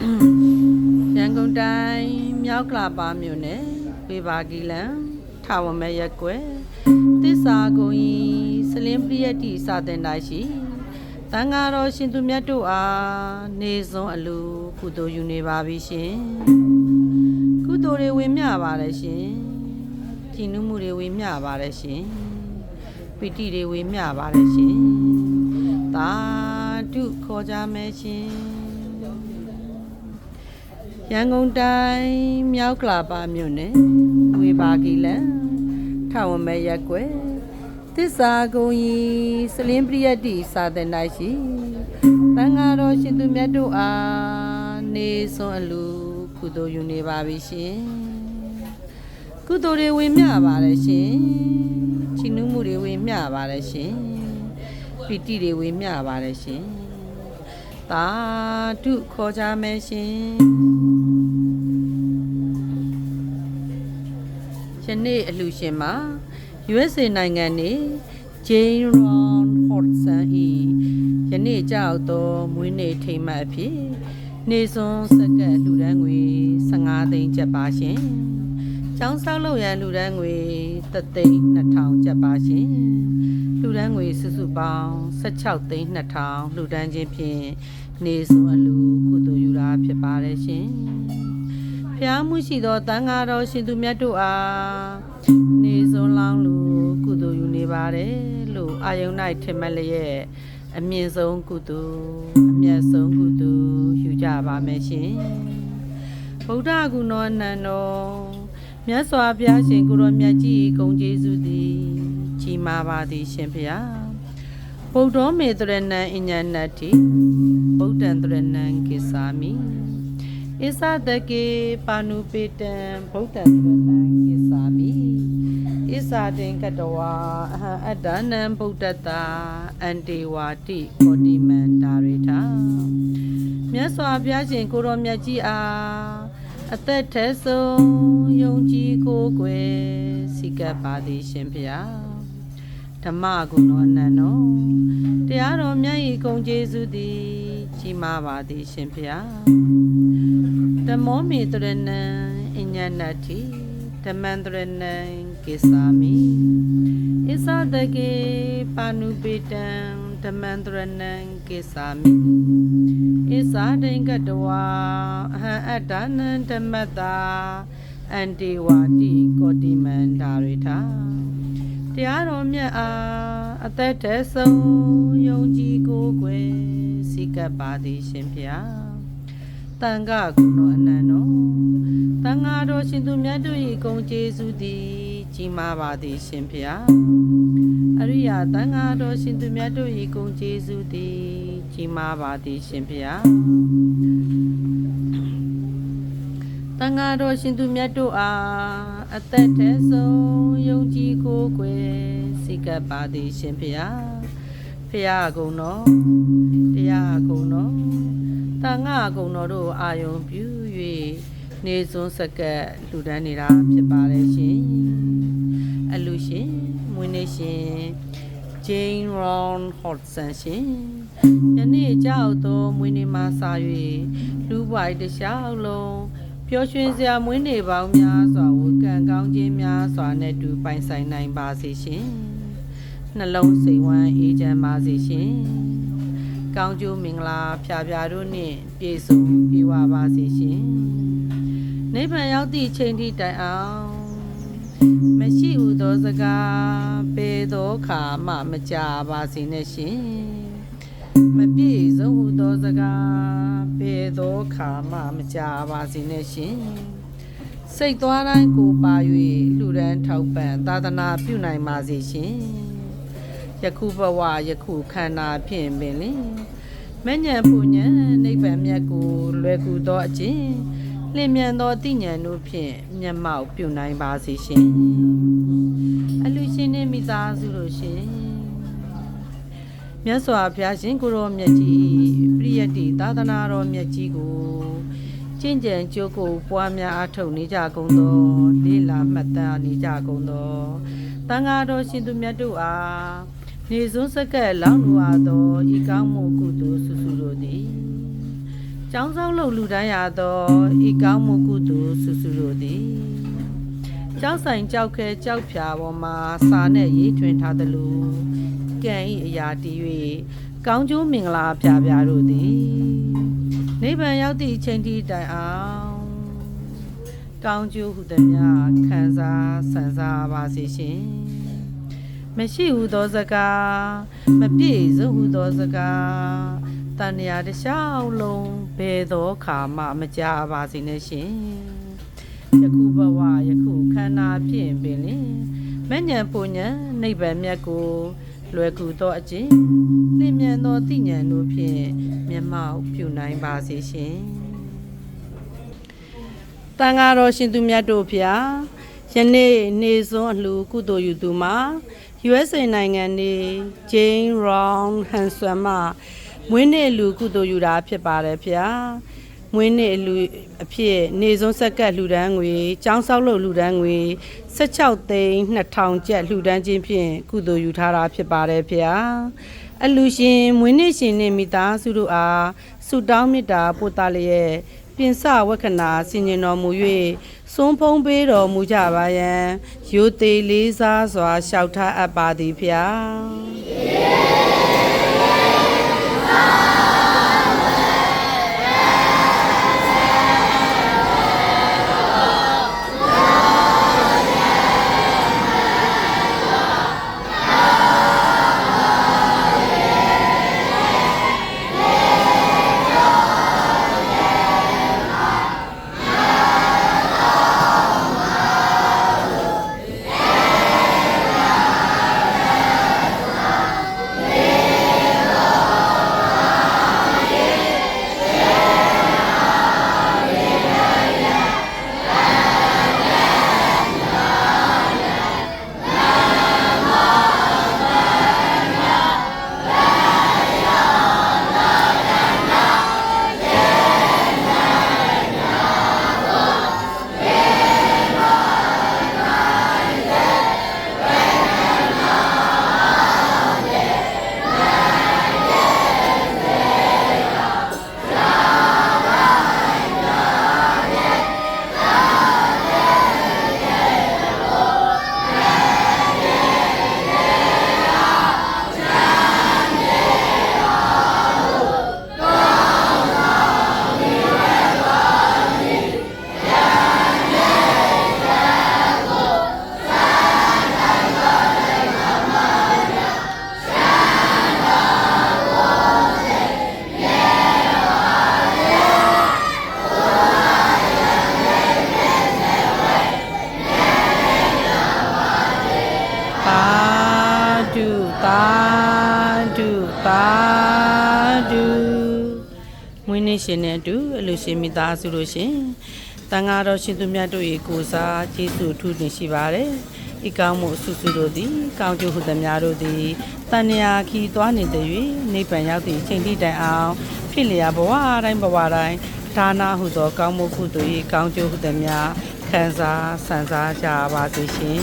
ရန်ကုန်တိုင်းမြောက်ကလာပါမြို့နယ်ဝေဘာဂီလန်ထာဝမဲရက်ကွယ်သစ္စာကုန်ဤစလင်းပရိယတ္တိစာတင်တိုင်းရှိတန်ဃာတော်ရှင်သူမြတ်တို့အားနေစွန်းအလူကုသိုလ်ယူနေပါပြီရှင်ကုသိုလ်တွေဝင်မြပါတယ်ရှင်ကြည်နုမှုတွေဝင်မြပါတယ်ရှင်ပီတိတွေဝင်မြပါတယ်ရှင်သာဓုခေါ်ကြမယ်ရှင် ရန်ကုန်တိုင်းမြောက်ကလာပါမြို့နယ်ဝေဘာဂီလန်ထာဝမဲရက်ကွယ်သစ္စာကုံဤစလင်းပရိယတ္တိစာသင်တိုင်းရှိတန်ဃာတော်ရှင်သူမြတ်တို့အားနေစွန်အလူကုသိုလ်ယူနေပါပြီရှင်ကုသိုလ်တွေဝင်မြပါတယ်ရှင်ချီးနှူးမှုတွေဝင်မြပါတယ်ရှင်ပီတိတွေဝင်မြပါတယ်ရှင်သာဓုခေါ်ကြမယ်ရှင် ယနေ့အလှူရှင်မှာ USA နိုင်ငံနေ Jane Ron Hodgson ၏ယနေ့ကြောက်သောမွေးနေ့ထိမ်းမှတ်အဖြစ်နေစွန်းစက္ကန့်လှူဒန်းငွေ15သိန်းကျပ်ပါရှင်။ကျောင်းဆောက်လုပ်ရန်လှူဒန်းငွေ3သိန်း2000ကျပ်ပါရှင်။လှူဒန်းငွေစုစုပေါင်း16သိန်း2000လှူဒန်းခြင်းဖြင့်နေစွန်းအလှူကုသိုလ်ယူတာဖြစ်ပါတယ်ရှင်။ ဖျားမှုရှိသောတန်ဃာတော်ရှင်သူမြတ်တို့အားနေစွန်းလောင်းလူကုသိုလ်ယူနေပါတယ်လို့အာယုန်၌ထင်မှတ်လျက်အမြင့်ဆုံးကုသိုလ်အမြတ်ဆုံးကုသိုလ်ယူကြပါမယ်ရှင်ဗုဒ္ဓဂုဏောအနန္တောမြတ်စွာဘုရားရှင်ကိုရောမြတ်ကြီးဂုံကျေးဇူးသည်ကြီးမားပါသည်ရှင်ဖျားဗုဒ္ဓောမေတရဏံအညဏတ္တိဗုဒ္ဓံတရဏံကိသာမိ ဣသတကေပါဏုပေတံဗုဒ္ဓံတရဏံကိသာမိဣသတင်ကတဝါအဟံအတ္တနံဗုဒ္ဓတ္တာအန္တေဝါတိကောတိမန္တာရိထာမြတ်စွာဘုရားရှင်ကိုရောမြတ်ကြီးအားအသက်ထဲဆုံးယုံကြည်ကိုယ်ွယ်စိကပ်ပါသည်ရှင်ဖျားဓမ္မဂုဏောအနန္တောတရားတော်မြတ်၏ဂုံကျေးဇူးသည် ကြီးမားပါသည်ရှင်ဖျားဓမ္မောမေတရဏံအညဏတ္တိဓမ္မံတရဏံကိသာမိဣသတကေပါဏုပေတံဓမ္မံတရဏံကိသာမိဣသဒိင်္ဂတဝါအဟံအတ္တနံဓမ္မတာအန္တေဝါတိကောတိမန္တာရိထာတရားတော်မြတ်အားအသက်တည်းဆုံးယုံကြည်ကိုယ်ွယ် စိကပ်ပါသည်ရှင်ဖျားတန်ခကုဏအနန္တောတန်ဃာတော်ရှင်သူမြတ်တို့၏ဂုဏ်ကျေးဇူးသည်ကြီးမားပါသည်ရှင်ဖျားအရိယာတန်ဃာတော်ရှင်သူမြတ်တို့၏ဂုဏ်ကျေးဇူးသည်ကြီးမားပါသည်ရှင်ဖျားတန်ဃာတော်ရှင်သူမြတ်တို့အားအသက်ထဲဆုံးယုံကြည်ကိုယ်ွယ်စိတ်ကပ်ပါသည်ရှင်ဖျား ဖျားကုံတော်တရားကုံတော်တန်ငါကုံတော်တို့အာယုံပြု၍နေစွန်းစကက်လှူဒန်းနေတာဖြစ်ပါတယ်ရှင်အလူရှင်မွေးနေ့ရှင် Jane Ron Hodgson ရှင်ယနေ့ကြောက်သောမွေးနေ့မှာစာ၍လူပွိုင်တစ်လျှောက်လုံးပျော်ရွှင်စရာမွေးနေ့ပေါင်းများစွာကိုကံကောင်းခြင်းများစွာနဲ့တူပိုင်ဆိုင်နိုင်ပါစေရှင် နှလုံးစိတ်ဝမ်းအေးချမ်းပါစေရှင်ကောင်းကျိုးမင်္ဂလာဖြာဖြာတို့နှင့်ပြည့်စုံပြေဝပါစေရှင်။နိဗ္ဗာန်ရောက်သည့်ချိန်ထိတိုင်အောင်မရှိဟုသောစကားပေသောခါမှမကြပါစေနဲ့ရှင်။မပြည့်စုံဟုသောစကားပေသောခါမှမကြပါစေနဲ့ရှင်။စိတ်သွားတိုင်းကိုပါ၍လူရန်ထောက်ပံ့သာသနာပြုနိုင်ပါစေရှင်။ ယခုဘဝယခုခန္ဓာဖြင့်ပင်လင်မဉ္ဇဉ်ပူဉ္ဇဉ်နိဗ္ဗာန်မြတ်ကိုလွယ်ကူသောအခြင်းလျင်မြန်သောတိဉ္ဇဉ်တို့ဖြင့်မျက်မှောက်ပြုနိုင်ပါစေရှင်အလူရှင်နှင့်မိသားစုတို့ရှင်မြတ်စွာဘုရားရှင်ကိုရောမြတ်ကြီးပြိယတ္တိသာသနာတော်မြတ်ကြီးကိုကျင့်ကြံကြိုးကိုပွားများအားထုတ်နေကြကုန်သောလေးလာမှတ်သားနေကြကုန်သောတန်ဃာတော်ရှင်သူမြတ်တို့အား နေစွန်းစကက်လောင်းလူအားသောဤကောင်းမှုကုသိုလ်ဆုစုတို့သည်ကျောင်းဆောင်လို့လူတန်းရသောဤကောင်းမှုကုသိုလ်စုစုတို့သည်ကျောက်ဆိုင်ကြောက်ခဲကြောက်ဖြာပေါ်မှာစာနဲ့ရေးထွင်ထားသလိုကံဤအရာတည်၍ကောင်းကျိုးမင်္ဂလာပြပြတို့သည်နိဗ္ဗာန်ရောက်သည့်အချိန်ထိတိုင်အောင်ကောင်းကျိုးဟုသည်များခံစားဆန်စားပါစေရှင် မရှိဟုသောစကားမပြည့်စုံဟုသောစကားတန်ရာတစ်လျှောက်လုံးဘယ်သောခါမှမကြပါစေနဲ့ရှင်ယခုဘဝယခုခန္ဓာဖြင့်ပင်လင်မဉ္ဇဉ်ပူဉ္ဇဉ်နိဗ္ဗာန်မြတ်ကိုလွယ်ကူသောအကျင့်လင်းမြန်သောသိဉာဏ်တို့ဖြင့်မျက်မှောက်ပြုနိုင်ပါစေရှင်တန်ဃာတော်ရှင်သူမြတ်တို့ဖျားယနေ့နေစွန်းအလှကုသိုလ်ယူသူမှာ USA နိုင်ငံနေ Jane Round Hanson မှမွေးနေ့လူကုသိုလ်ယူတာဖြစ်ပါတယ်ဗျာမွေးနေ့လူအဖြစ်နေစုံဆက်ကပ်လှူဒန်းငွေចောင်းဆောက်လုပ်လှူဒန်းငွေ16သိန်း2000ကျပ်လှူဒန်းခြင်းဖြင့်ကုသိုလ်ယူထားတာဖြစ်ပါတယ်ဗျာအလူရှင်မွေးနေ့ရှင်နှင့်မိသားစုတို့အားဆုတောင်းမေတ္တာပို့သလျက် ပြင်စဝက္ခဏာဆင်ញင်တော်မူ၍စွန်းဖုံးပေးတော်မူကြပါယံရိုသေလေးစားစွာလျှောက်ထားအပ်ပါသည်ဖျား သာဓုသာဓုသာဓုမွေးနေ့ရှင်နဲ့အတူအလူရှင်မိသားစုတို့ရှင်တန်ဃာတော်ရှင်သူမြတ်တို့၏ကိုစားကျေးဇူးအထူးတင်ရှိပါတယ်ဤကောင်းမှုအဆုစုတို့သည်ကောင်းကျိုးဟုသမျှတို့သည်တဏှာခီသွားနေတဲ့၍နိဗ္ဗာန်ရောက်သည့်အချိန်ထိတိုင်အောင်ဖြစ်လျာဘဝတိုင်းဘဝတိုင်းဒါနာဟုသောကောင်းမှုကုသိုလ်၏ကောင်းကျိုးဟုသမျှခံစားဆန်စားကြပါစေရှင်